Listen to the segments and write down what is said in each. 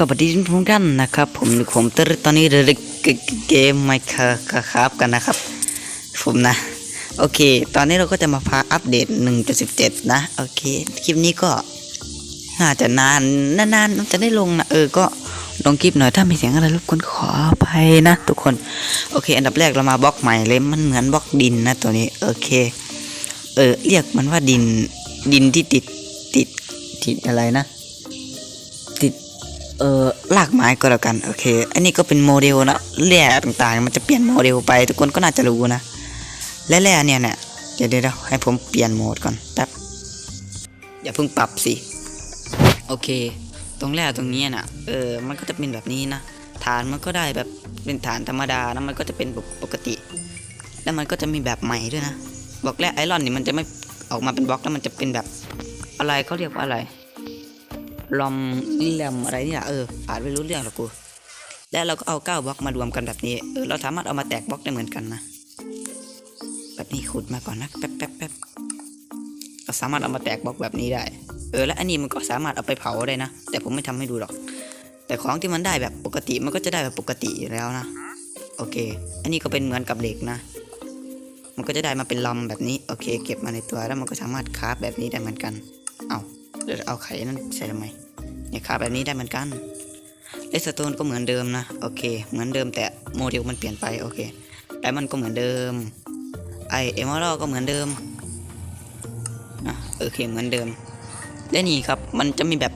สวัสดีทุกท่านนะครับ ผมผมตรตอนนี้เด็กเกมไมค์ครับกันนะครับ ผมนะ โอเค ตอนนี้เราก็จะมาพาอัปเดต 1.17 นะ โอเค คลิปนี้ก็น่าจะนานนานๆจะได้ลงนะ เออ ก็ลงคลิปหน่อยถ้ามีเสียงอะไรรบกวนขออภัยนะ ทุกคน โอเค อันดับแรกเรามาบล็อกใหม่เลยมันเหมือนบล็อกดินนะตัวนี้ โอเค เออ เรียกมันว่าดินดินที่ติดติดติดอะไรนะ เออลากไม้ก็แล้วกันโอเค อันนี้ก็เป็นโมเดลนะแร่ต่างๆ มันจะเปลี่ยนโมเดลไป ทุกคนก็น่าจะรู้นะและแร่เนี่ยเนี่ยเดี๋ยวเดี๋ยวให้ผมเปลี่ยนโหมดก่อนแป๊บอย่าเพิ่งปรับสิโอเค ตรงแร่ตรงนี้น่ะเออมันก็จะเป็นแบบนี้นะฐานมันก็ได้แบบเป็นฐานธรรมดานะมันก็จะเป็นปกติ แล้วมันก็จะมีแบบใหม่ด้วยนะบล็อกแร่ไอรอนนี่มันจะไม่ออกมาเป็นบล็อกแล้วมันจะเป็นแบบอะไรเขาเรียกว่าอะไร ลอมแรมอะไรเนี่ยเอออ่านไม่รู้เรื่องหรอกกูแล้วเราก็เอาเก้าบล็อกมารวมกันแบบนี้เออเราสามารถเอามาแตกบล็อกได้เหมือนกันนะแบบนี้ขุดมาก่อนนะแป๊บแป๊บแป๊บเราสามารถเอามาแตกบล็อกแบบนี้ได้ เออและอันนี้มันก็สามารถเอาไปเผาได้นะ แต่ผมไม่ทำให้ดูหรอก แต่ของที่มันได้แบบปกติมันก็จะได้แบบปกติแล้วนะ โอเค อันนี้ก็เป็นเหมือนกับเหล็กนะ มันก็จะได้มาเป็นลำแบบนี้ โอเค เก็บมาในตัวแล้วมันก็สามารถคราฟแบบนี้ได้เหมือนกัน เอา เดี๋ยวเอาไข่นั่นใส่ทำไมเนี่ยคราแบบนี้ได้เหมือนกันเลสโตนก็เหมือนเดิมนะโอเค เหมือนเดิมแต่โมเดลมันเปลี่ยนไปโอเคไดมันก็เหมือนเดิมไอเอมอรัลก็เหมือนเดิมอะโอเคเหมือนเดิมและนี่ครับมันจะมีแบบ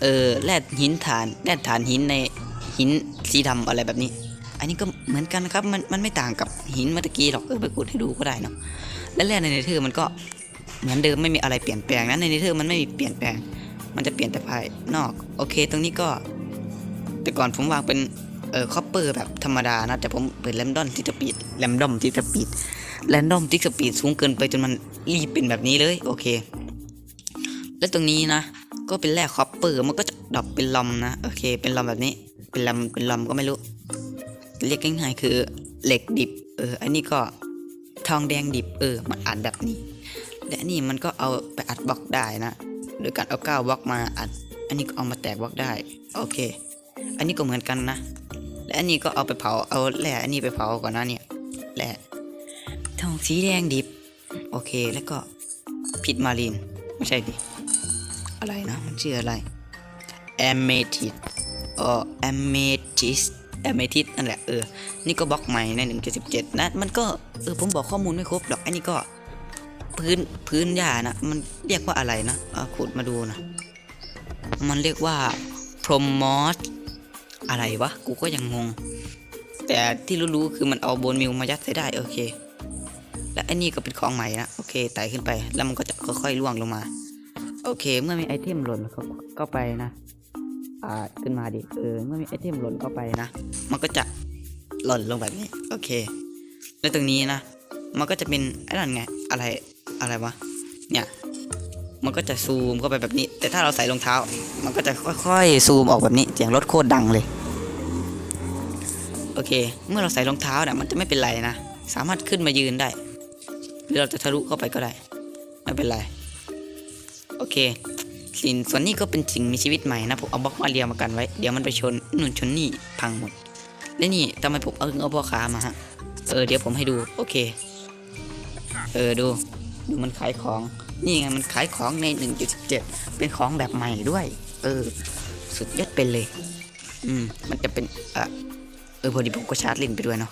เออแร่หินฐานแร่ฐานหินในหินสีดำอะไรแบบนี้ อันนี้ก็เหมือนกันนะครับมันมันไม่ต่างกับหินเมื่อกี้หรอกเออไปขุดให้ดูก็ได้เนาะและแร่ในเนเธอร์มันก็ เหมือนเดิมไม่มีอะไรเปลี่ยนแปลงนะในเนเธอร์มันไม่มีเปลี่ยนแปลง มันจะเปลี่ยนแต่ภายนอก โอเค ตรงนี้ก็ แต่ก่อนผมวางเป็นเออคอปเปอร์แบบธรรมดานะ แต่ผมเปิดแรมดอมที่สปีดแรมดอมที่สปีดแรนดอมที่สปีดสูงเกินไปจนมันรีบเป็นแบบนี้เลย โอเค แล้วตรงนี้นะ ก็เป็นแร่คอปเปอร์มันก็จะดรอปเป็นลอมนะ โอเค เป็นลอมแบบนี้ เป็นลอมเป็นลอมก็ไม่รู้ เรียกง่ายๆคือเหล็กดิบ เออ อันนี้ก็ทองแดงดิบ เออ มันอัดแบบนี้ และนี่มันก็เอาไปอัดบล็อกได้นะโดยการเอาก้าวบล็อกมาอัด อันนี้ก็เอามาแตกบล็อกได้ โอเค อันนี้ก็เหมือนกันนะ และอันนี้ก็เอาไปเผา เอาแร่อันนี้ไปเผาก่อนนะเนี่ยแร่ทองสีแดงดิบ โอเค แล้วก็พิดมารีนไม่ใช่ดิ อะไรนะ มันชื่ออะไรแอมเมทิสอ๋อแอมเมทิสแอมเมทิสนั่นแหละ เออ นี่ก็บล็อกใหม่ใน1.17นะ มันก็ เออ ผมบอกข้อมูลไม่ครบหรอก อันนี้ก็ พื้นพื้นหญ้านะมันเรียกว่าอะไรนะขุดมาดูนะมันเรียกว่าพรมมอสอะไรวะ กูก็ยังงง แต่ที่รู้ๆคือมันเอาโบนมิวมายัดใส่ได้โอเค และอันนี้ก็เป็นของใหม่นะโอเคไต่ขึ้นไป แล้วมันก็จะค่อยๆล่วงลงมา โอเค เมื่อมีไอเทมหล่นเขาเข้าไปนะ อ่าขึ้นมาดิเออเมื่อมีไอเทมหล่นเข้าไปนะ มันก็จะหล่นลงแบบนี้ โอเค แล้วตรงนี้นะ มันก็จะเป็นไอ้นั่นไง อะไร อะไรวะ เนี่ย มันก็จะซูมเข้าไปแบบนี้ แต่ถ้าเราใส่รองเท้า มันก็จะค่อยๆซูมออกแบบนี้เสียงรถโคตรดังเลย โอเค เมื่อเราใส่รองเท้าเนี่ยมันจะไม่เป็นไรนะ สามารถขึ้นมายืนได้ หรือเราจะทะลุเข้าไปก็ได้ ไม่เป็นไร โอเค สิ่งส่วนนี้ก็เป็นสิ่งมีชีวิตใหม่นะผมเอาบล็อกมาเรียงมากันไว้ เดี๋ยวมันไปชนนู่นชนนี่พังหมดและนี่ทำไมผมเอาเอาพ่อค้ามาฮะ เออเดี๋ยวผมให้ดู โอเค เออดู ดูมันขายของ นี่ไงมันขายของใน 1.17 เป็นของแบบใหม่ด้วย เออ สุดยอดเป็นเลย อืม มันจะเป็นเออเออพอดีผมก็ชาร์จลินไปด้วยเนาะ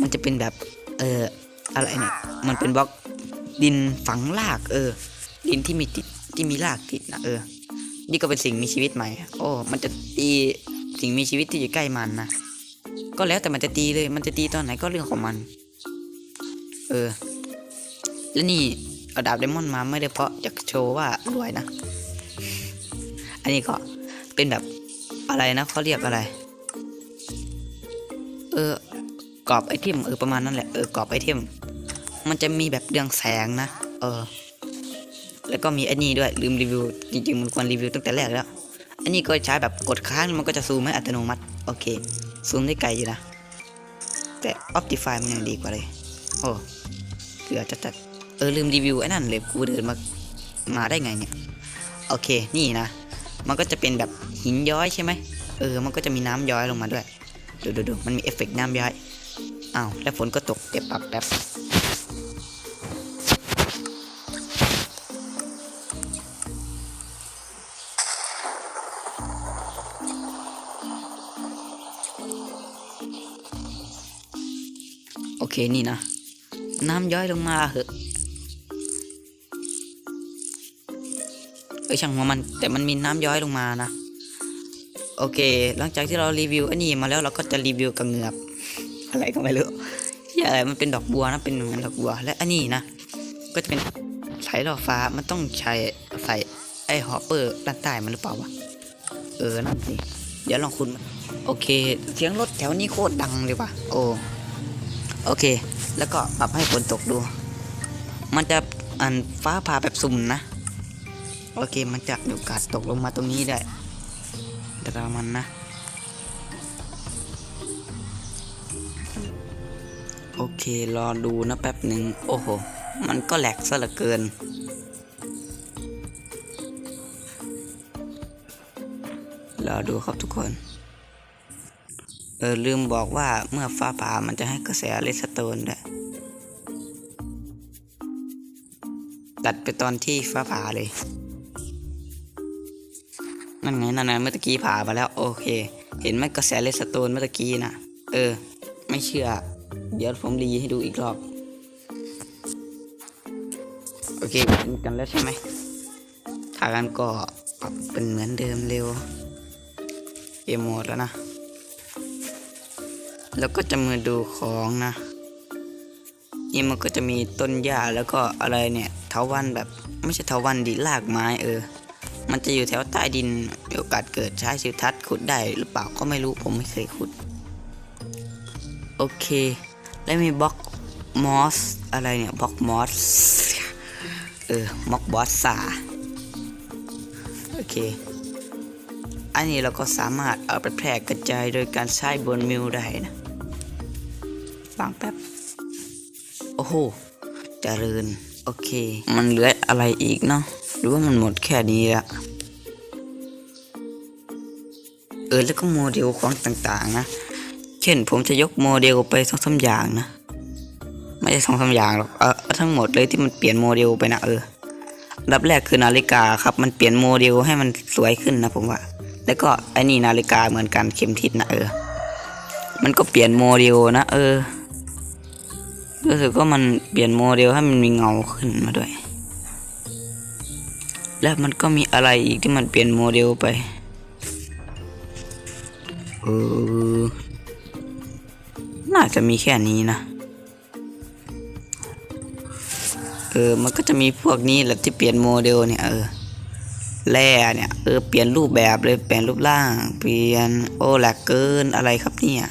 มันจะเป็นแบบ เอออะไรเนี่ย มันเป็นบล็อกดินฝังราก เออ ดินที่มีติดที่มีรากติดนะเออ นี่ก็เป็นสิ่งมีชีวิตใหม่ โอ้ มันจะตีสิ่งมีชีวิตที่อยู่ใกล้มันนะ ก็แล้วแต่มันจะตีเลย มันจะตีตอนไหนก็เรื่องของมัน เออ แล้วนี่เอาดาบไดมอนด์มาไม่ได้เพราะอยากโชว์ว่ารวยนะ อันนี้ก็เป็นแบบอะไรนะเขาเรียกอะไร เออกรอบไอเทมเออประมาณนั้นแหละเออกรอบไอเทมมันจะมีแบบเรืองแสงนะ เออ แล้วก็มีอันนี้ด้วยลืมรีวิว จริงๆมันควรรีวิวตั้งแต่แรกแล้ว อันนี้ก็ใช้แบบกดค้างมันก็จะซูมให้อัตโนมัติ โอเค ซูมได้ไกลอยู่นะ แต่ Optify มันยังดีกว่าเลย โอ้เกือบจะตัด ออลืมรีวิวไอ้นั่นเลยกูเดินมามาได้ไงเนี่ยโอเคนี่นะ มันก็จะเป็นแบบหินย้อยใช่ไหมเออ มันก็จะมีน้ำย้อยลงมาด้วยดูดูดูมันมีเอฟเฟกต์น้ำย้อยอ้าวแล้วฝนก็ตกเดี๋ยวปรับแป๊บโอเคนี่นะ น้ำย้อยลงมาเหอะ อช่างหัวมันแต่มันมีน้ำย้อยลงมานะ โอเค หลังจากที่เรารีวิวอันนี้มาแล้วเราก็จะรีวิวกับเงือบอะไรก็ไม่รู้ที่อะไรมันเป็นดอกบัวนะเป็นเหมือนดอกบัว และอันนี้นะ ก็จะเป็นสายหลอดฟ้ามันต้องใช้ใส่ไอ้ฮอปเปอร์ด้านใต้มันหรือเปล่าวะเออนั่นสิเดี๋ยวลองคุณโอเค เสียงรถแถวนี้โคตรดังเลยว่ะโอ้โอเค แล้วก็ปรับให้ฝนตกดู มันจะอันฟ้าผ่าแบบสุ่มนะ โอเคมันจะมีโอกาสตกลงมาตรงนี้ได้แต่เรามันนะ โอเครอดูนะแป๊บหนึ่งโอ้โห มันก็แหลกซะเหลือเกิน รอดูครับทุกคน เออ ลืมบอกว่าเมื่อฟ้าผ่ามันจะให้กระแสเลสโตนด้วยตัดไปตอนที่ฟ้าผ่าเลย นั่นไงนั่นไงเมื่อกี้ผ่ามาแล้ว โอเค เห็นไหมกระแสเลสโตนเมื่อกี้นะเออ ไม่เชื่อ เดี๋ยวผมรีให้ดูอีกรอบ โอเคเห็นกันแล้วใช่ไหมถ้ากันก็ปรับเป็นเหมือนเดิมเร็วเกมโหมดแล้วนะ แล้วก็จะมาดูของนะนี่มันก็จะมีต้นหญ้าแล้วก็อะไรเนี่ยเถาวันแบบไม่ใช่เถาวันดิรากไม้เออ มันจะอยู่แถวใต้ดินมีโอกาสเกิดใช้สิวทัศน์ขุดได้หรือเปล่าก็ไม่รู้ผมไม่เคยขุด โอเค แล้วมีบล็อกมอสอะไรเนี่ยบล็อกมอสเออบล็อกบอสซาโอเค อันนี้เราก็สามารถเอาไปแพร่กระจายโดยการใช้บนมิวได้นะฟังแป๊บ โอ้โหจเจริญ โอเค มันเหลืออะไรอีกเนาะ หรือว่ามันหมดแค่นี้ละเออแล้วก็โมเดลของต่างๆ นะ เช่นผมจะยกโมเดลไปสองสามอย่างนะ ไม่ใช่สองสามอย่างหรอก เออทั้งหมดเลยที่มันเปลี่ยนโมเดลไปนะเอออันดับแรกคือนาฬิกาครับ มันเปลี่ยนโมเดลให้มันสวยขึ้นนะผมว่า แล้วก็ไอ้นี่นาฬิกาเหมือนกันเข็มทิศนะเออ มันก็เปลี่ยนโมเดลนะเออ รู้สึกว่ามันเปลี่ยนโมเดลให้มันมีเงาขึ้นมาด้วย แล้วมันก็มีอะไรอีกที่มันเปลี่ยนโมเดลไป เออ น่าจะมีแค่นี้นะ เออ มันก็จะมีพวกนี้แหละที่เปลี่ยนโมเดลเนี่ย เออ แร่เนี่ย เออ เปลี่ยนรูปแบบเลย เปลี่ยนรูปร่าง เปลี่ยน โอ้แหลกเกิน อะไรครับเนี่ย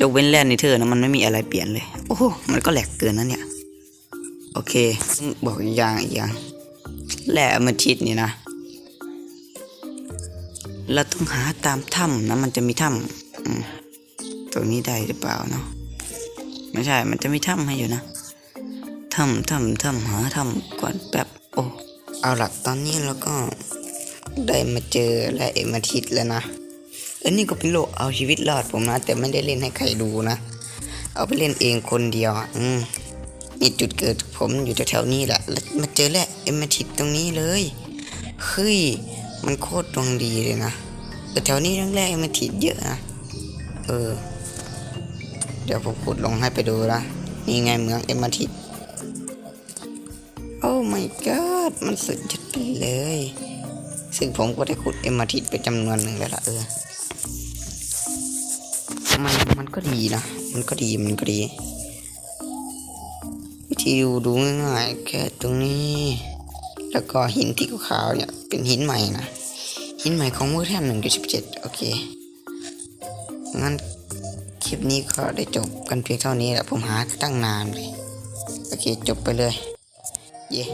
ยกเว้นแร่ในเธอนะมันไม่มีอะไรเปลี่ยนเลย โอ้โห มันก็แหลกเกินนะเนี่ย โอเค บอกอีกอย่างอีกอย่าง แร่อมาทิตนี่นะ เราต้องหาตามถ้ำนะ มันจะมีถ้ำตรงนี้ได้หรือเปล่าเนาะไม่ใช่ มันจะมีถ้ำให้อยู่นะถ้ำถ้ำถ้ำหาถ้ำก่อนแป๊บโอ้เอาหละตอนนี้เราก็ได้มาเจอและเอมาทิตแล้วนะเอันนี้ก็เป็นโลกเอาชีวิตรอดผมนะ แต่ไม่ได้เล่นให้ใครดูนะ เอาไปเล่นเองคนเดียว อืม นี่จุดเกิดผมอยู่แถวๆนี้แหละแล้วมาเจอแหละเอมาทิตตรงนี้เลยเฮ้ยมันโคตรดวงดีเลยนะแต่แถวนี้แรกเอมาทิตเยอะนะเออ เดี๋ยวผมขุดลงให้ไปดูนะนี่ไงเมืองเอมาทิตโอ้ my god มันสุดยอดไปเลย ซึ่งผมก็ได้ขุดเอมาทิตไปจำนวนหนึ่งแล้วล่ะเออมันมันก็ดีนะ มันก็ดี มันก็ดี ที่ดูดูง่ายๆแค่ตรงนี้ แล้วก็หินที่ขาวเนี่ยเป็นหินใหม่นะ หินใหม่ของเวอแท่นหนึ่งจุดสิบเจ็ดโอเค งั้นคลิปนี้ก็ได้จบกันเพียงเท่านี้แหละผมหาตั้งนานเลย โอเคจบไปเลย เย้